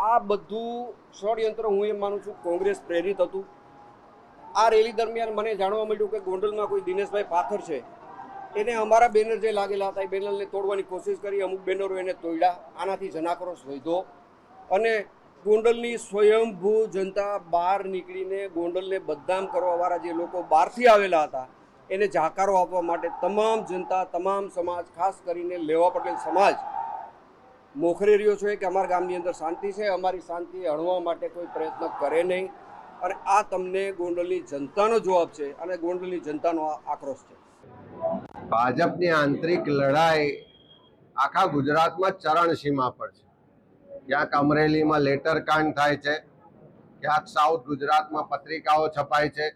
આ બધું ષડયંત્ર હું એમ માનું છું કોંગ્રેસ પ્રેરિત હતું. આ રેલી દરમિયાન મને જાણવા મળ્યું કે ગોંડલમાં કોઈ દિનેશભાઈ પાથર છે. એને અમારા બેનર જે લાગેલા હતા, એ બેનરને તોડવાની કોશિશ કરી, અમુક બેનરો એને તોડ્યા, આનાથી જનાક્રોશ વધ્યો. અને ગોંડલની સ્વયંભૂ જનતા બહાર નીકળીને ગોંડલને બદનામ કરવાવાળા જે લોકો બહારથી આવેલા હતા, એને જાકારો આપવા માટે તમામ જનતા, તમામ સમાજ, ખાસ કરીને લેવા પટેલ સમાજ મોખરે રહ્યો છે કે અમારા ગામની અંદર શાંતિ છે, અમારી શાંતિ હણવા માટે કોઈ પ્રયત્ન કરે નહીં. અને આ તમને ગોંડલની જનતાનો જવાબ છે અને ગોંડલની જનતાનો આક્રોશ છે. ભાજપની આંતરિક લડાઈ આખા ગુજરાતમાં ચરણસીમા પર છે. ક્યાંક અમરેલીમાં લેટર કાંડ થાય છે, ક્યાંક સાઉથ ગુજરાતમાં પત્રિકાઓ છપાય છે,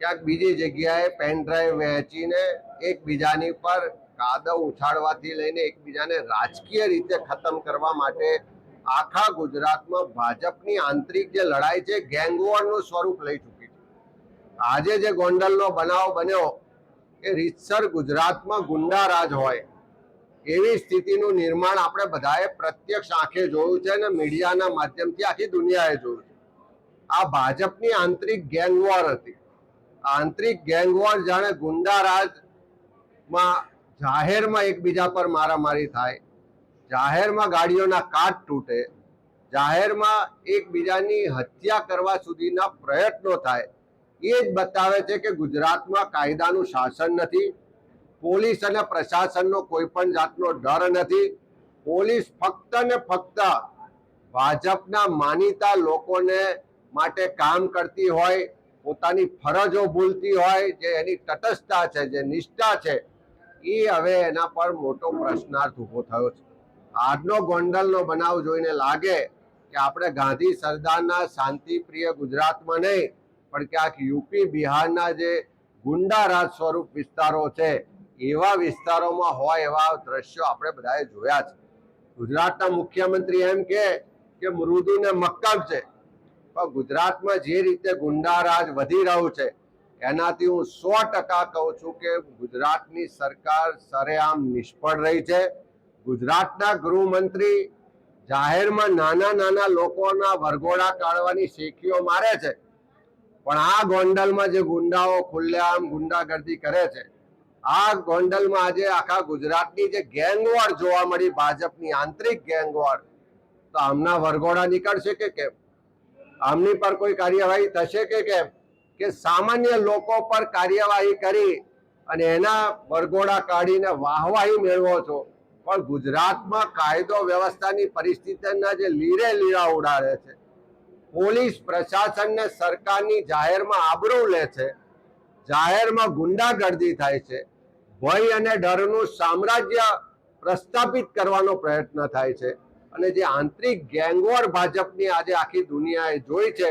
ક્યાંક બીજી જગ્યાએ પેન ડ્રાઈવ વહેંચીને એકબીજાની પર કાદવ ઉછાળવાથી લઈને એકબીજાને રાજકીય રીતે ખતમ કરવા માટે આખા ગુજરાતમાં ભાજપની આંતરિક જે લડાઈ છે ગેંગવોરનું સ્વરૂપ લઈ ચૂકી છે. આજે જે ગોંડલનો બનાવ બન્યો, એ રીતસર ગુજરાતમાં ગુંડા રાજ હોય, એવી સ્થિતિનું નિર્માણ આપણે બધાએ પ્રત્યક્ષ આંખે જોયું છે અને મીડિયાના માધ્યમથી આખી દુનિયાએ જોયું છે. આ ભાજપની આંતરિક ગેંગવોર હતી. આંતરિક ગેંગવોર જાણે ગુંડા રાજમાં જાહેરમાં એકબીજા પર મારામારી થાય, જાહેરમાં ગાડીઓના કાટ તૂટે, જાહેરમાં એકબીજાની હત્યા કરવા સુધીના પ્રયત્નો થાય, એ જ બતાવે છે કે ગુજરાતમાં કાયદાનું શાસન નથી, પોલીસ અને પ્રશાસનનો કોઈ પણ જાતનો ડર નથી, પોલીસ ફક્ત ને ફક્ત ભાજપના માનીતા લોકોને માટે કામ કરતી હોય, પોતાની ફરજો ભૂલતી હોય, જે એની તટસ્થતા છે, જે નિષ્ઠા છે એ હવે એના પર મોટો પ્રશ્નાર્થ ઊભો થયો છે. આજનો ગોંડલનો બનાવ જોઈને લાગે કે આપણે ગાંધી સરદારના શાંતિપ્રિય ગુજરાતમાં નહીં, પણ ક્યાંક યુપી, બિહારના જે ગુંડા રાજ સ્વરૂપ વિસ્તારો છે, એવા વિસ્તારોમાં હોય એવા દ્રશ્યો આપણે બધાએ જોયા છે. ગુજરાતના મુખ્યમંત્રી એમ કે કે મૃદુ ને મક્કમ છે. પણ ગુજરાતમાં જે રીતે ગુંડા રાજ વધી રહ્યું છે એનાથી હું સો ટકા કહું છું કે ગુજરાતની સરકાર સરેઆમ નિષ્ફળ રહી છે. ગુજરાતના ગૃહમંત્રી જાહેરમાં નાના નાના લોકોના વરઘોડા કાઢવાની શેખીઓ મારે છે. પણ આ ગોંડલમાં જે ગુંડાઓ ખુલ્લેઆમ ગુંડાગર્દી કરે છે, આ ગોંડલમાં આજે આખા ગુજરાતની જે ગેંગવોર જોવા મળી, ભાજપની આંતરિક ગેંગવોર, તો આમના વરઘોડા નીકળશે કે કેમ? આમની પર કોઈ કાર્યવાહી થશે કે કેમ? કે સામાન્ય લોકો પર કાર્યવાહી કરી અને એના વરઘોડા કાઢીને વાહવાહી મેળવો છો. પણ ગુજરાતમાં કાયદો વ્યવસ્થાની પરિસ્થિતિના જે લીરે લીરા ઉડાડે છે, પોલીસ પ્રશાસનને સરકારની જાહેરમાં આબરૂ લે છે, જાહેરમાં ગુંડાગર્દી થાય છે, ભય અને ડરનું સામ્રાજ્ય પ્રસ્થાપિત કરવાનો પ્રયત્ન થાય છે. અને જે આંતરિક ગેંગવોર ભાજપની આજે આખી દુનિયાએ જોઈ છે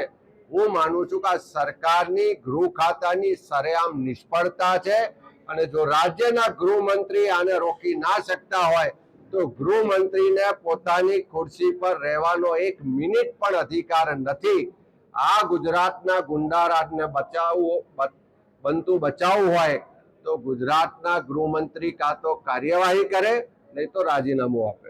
હું માનું છું કે આ સરકારની ગૃહ ખાતાની સરેઆમ નિષ્ફળતા છે અને જો રાજ્યના ગૃહમંત્રી આને રોકી ના શકતા હોય, તો ગૃહમંત્રીને પોતાની ખુરશી પર રહેવાનો એક મિનિટ પણ અધિકાર નથી. આ ગુજરાતના ગુંડારાજને બચાવવું બનતું બચાવવું હોય, તો ગુજરાતના ગૃહમંત્રી કાં તો કાર્યવાહી કરે, નહીં તો રાજીનામું આપે.